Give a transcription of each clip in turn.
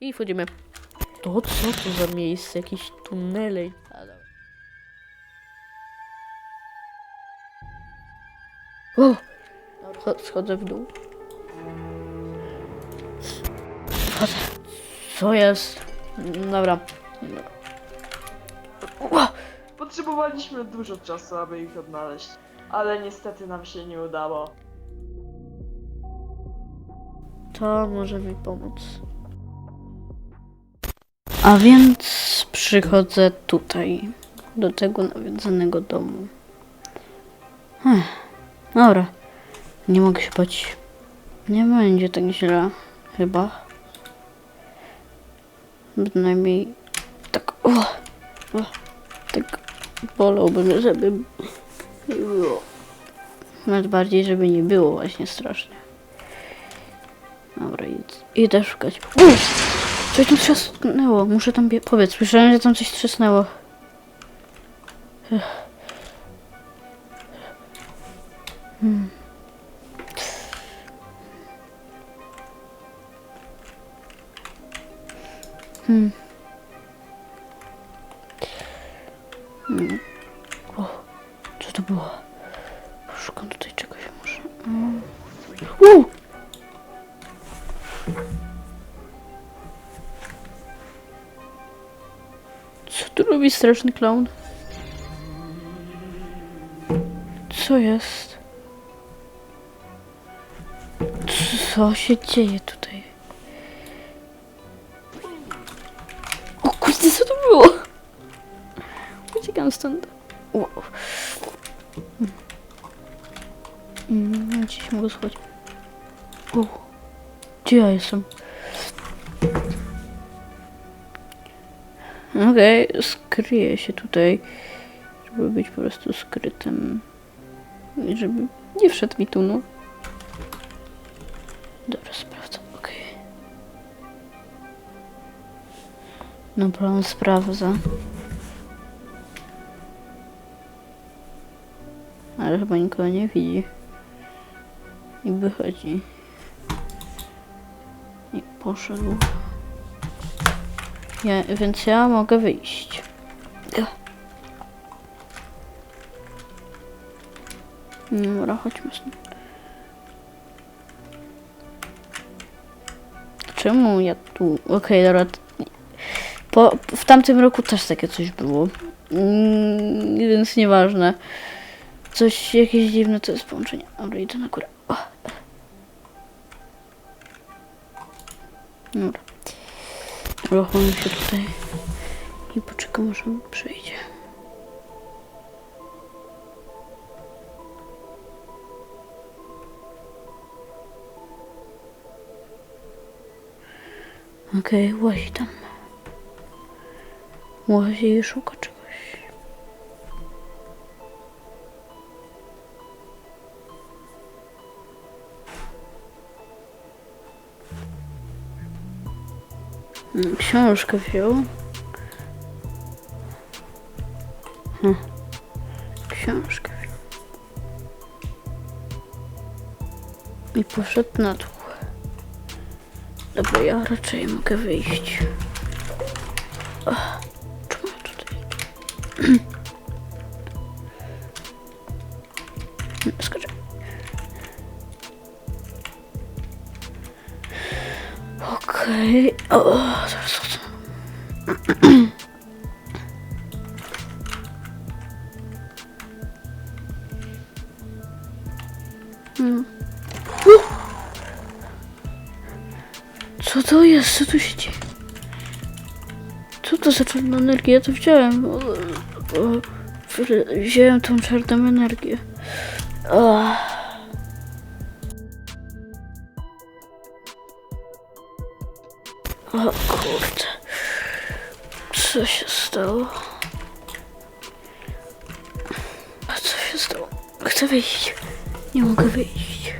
I wchodzimy. To co to za miejsce? Jakieś tunele. O! Scho- Schodzę w dół. Schodzę. Co jest? Dobra. O! Potrzebowaliśmy dużo czasu, aby ich odnaleźć, ale niestety nam się nie udało. To może mi pomóc. A więc przychodzę tutaj, do tego nawiedzonego domu. Ech, dobra, nie mogę się bać. Nie będzie tak źle, chyba. Bynajmniej tak, o, o, tak bolałbym, żeby nie było. Nawet bardziej, żeby nie było właśnie strasznie. Dobra, id- idę szukać. Uff! Coś tu trzasnęło, muszę tam powiedz, słyszałem, że tam coś trzasnęło. Hmm. Hmm. Hmm. O, co to było? Szukam tutaj czegoś może. Straszny clown? Co jest? Co się dzieje tutaj? O kurde, co to było? Uciekam stąd. Wow. Mm, gdzieś mogę schować. O, gdzie ja jestem? Okej, skryję się tutaj, żeby być po prostu skrytym. I żeby nie wszedł mi tu, no. Dobra, sprawdzam, okej. Dobra, on sprawdza. Ale chyba nikogo nie widzi. I wychodzi. I poszedł. Ja, więc ja mogę wyjść. Dobra, chodźmy stąd. Czemu ja tu... Okej, dobra. t- Po, w tamtym roku też takie coś było. Mm, więc nieważne. Coś, jakieś dziwne to jest połączenie. Dobra, idę na górę. O. Dobra. Uruchomię się tutaj i poczekam, aż on przejdzie. Okej, łazi tam. Łazi i szuka Książkę wziął. Hm. Książkę wziął. I poszedł na dół. Dobra, ja raczej mogę wyjść. Ach, Czemu ja tutaj? Skoczę. Okej. O, zaraz. Mm. Uff. Co to jest? Co tu się dzieje? Co to za czarna energia? Ja to wziąłem. O, o, wziąłem tą czarną energię. O. Co się stało? A co się stało? Chcę wyjść. Nie mogę wyjść.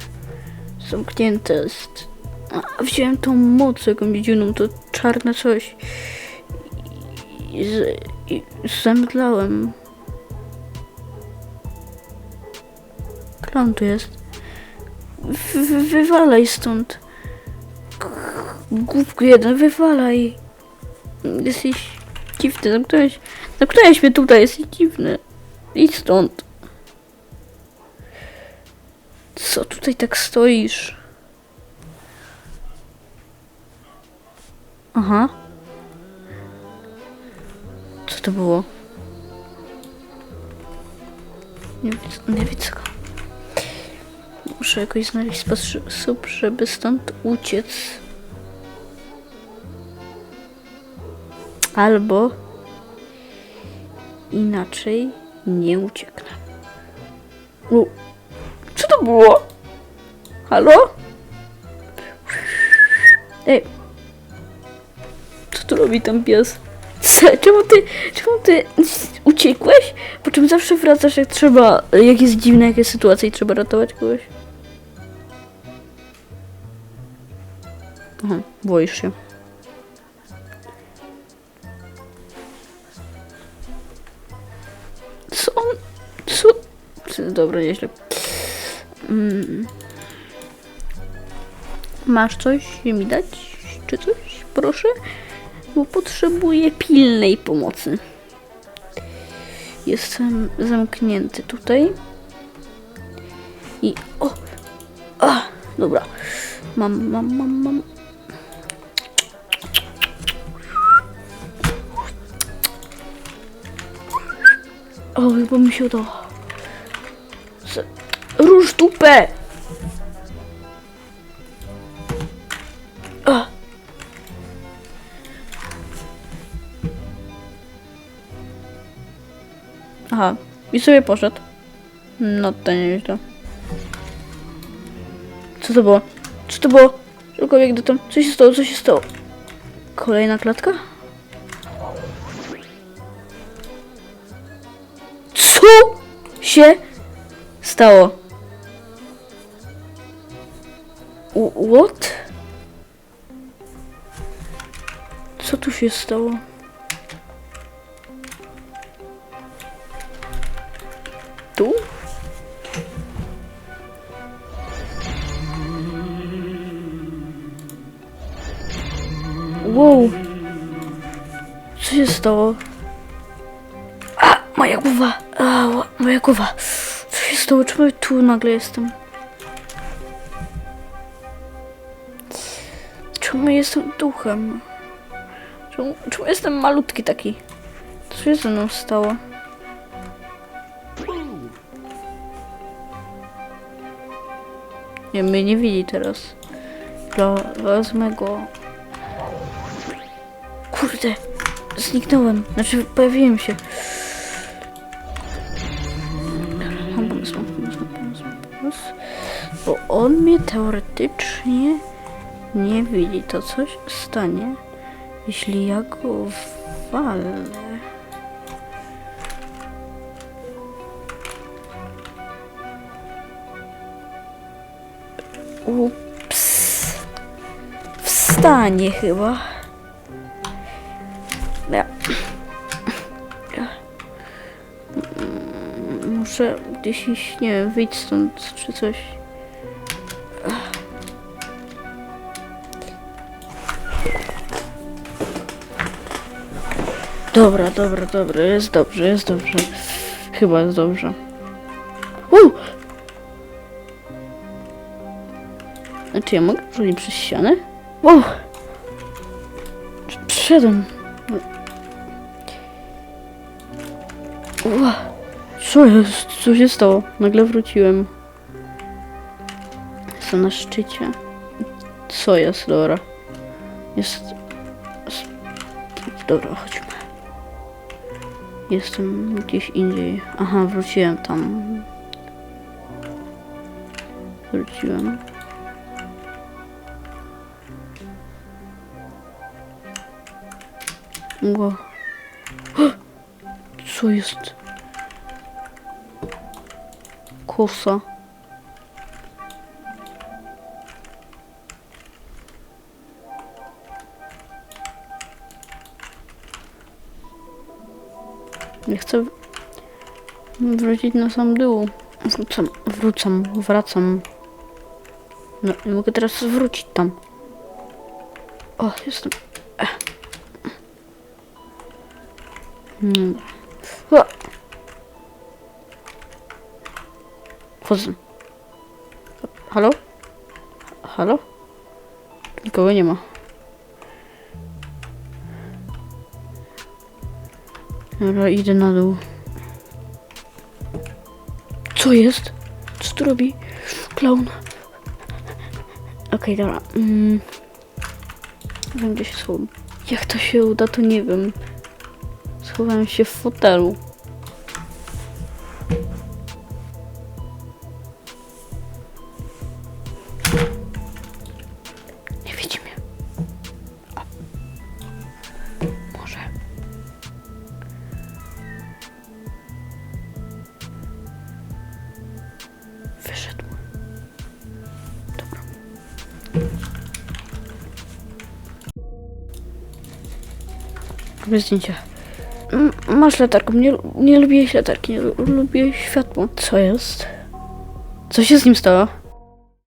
Zamknięte jest. A, wziąłem tą moc jakąś dziwną, to czarne coś. I, z, i zemdlałem. Klon tu jest. Wy, wy, wywalaj stąd. Główku jeden, wywalaj. Jesteś dziwny, zamknąłeś, zamknąłeś mnie tutaj, jesteś dziwny. Idź stąd. Co tutaj tak stoisz? Aha. Co to było? Nie, widzę- nie widzę go. Muszę jakoś znaleźć sposób, żeby stąd uciec. Albo inaczej nie ucieknę. Co to było? Halo? Ej. Co tu robi ten pies? Czemu ty, czemu ty uciekłeś? Po czym zawsze wracasz jak trzeba, jak jest dziwna jakaś sytuacja i trzeba ratować kogoś? Aha, boisz się. Dobra, nieźle. Mm. Masz coś mi dać? Czy coś? Proszę? Bo potrzebuję pilnej pomocy. Jestem zamknięty tutaj. I... O! A! Dobra. Mam, mam, mam, mam. O, chyba mi się udało. Róż dupę! A. Aha, i sobie poszedł. No to nieźle. Co to było? Co to było? Tylko jak tam. Co się stało? Co się stało? Kolejna klatka? Co się stało? What? Co tu się stało? Tu? Wow. Co się stało? A, moja głowa! A, moja głowa! Co się stało? Czemu tu nagle jestem? Czemu jestem duchem? Czemu, czemu jestem malutki taki? Co się ze mną stało? Nie, mnie nie widzi teraz. Dla wezmę go. Kurde, zniknąłem. Znaczy, pojawiłem się. Mam pomysł, mam pomysł, mam pomysł, mam pomysł. Bo on mnie teoretycznie nie widzi. To coś stanie, jeśli ja go walę. Ups. Wstanie chyba. Ja. Mm, Muszę gdzieś iść, nie wiem, wyjść stąd czy coś. Dobra, dobra, dobra, jest dobrze, jest dobrze. Chyba jest dobrze. Uuu! Czy ja mogę przechodzić przez ścianę? Wow! Przyszedłem. Ła. Co jest? Co się stało? Nagle wróciłem. Jestem na szczycie. Co jest? Dobra. Jest... s- Dobra, chodźmy. Jestem gdzieś indziej. Aha, wróciłem tam. Wróciłem. Ło. Co jest? Kosa. Nie chcę wrócić na sam dół. Wrócam, wrócam, wracam. No, nie mogę teraz wrócić tam. O, jestem. E. Mm. O. Wchodzę. Halo? Halo? Nikogo nie ma. Dobra, idę na dół. Co jest? Co tu robi? Klaun. Okej, dobra. Mm. Wiem, gdzie się schowam. Jak to się uda, to nie wiem. Schowałem się w fotelu. Wyszedł. Dobra. Robię zdjęcia. Masz latarkę. Nie, nie lubię latarki, nie lu- lubię światło. Co jest? Co się z nim stało?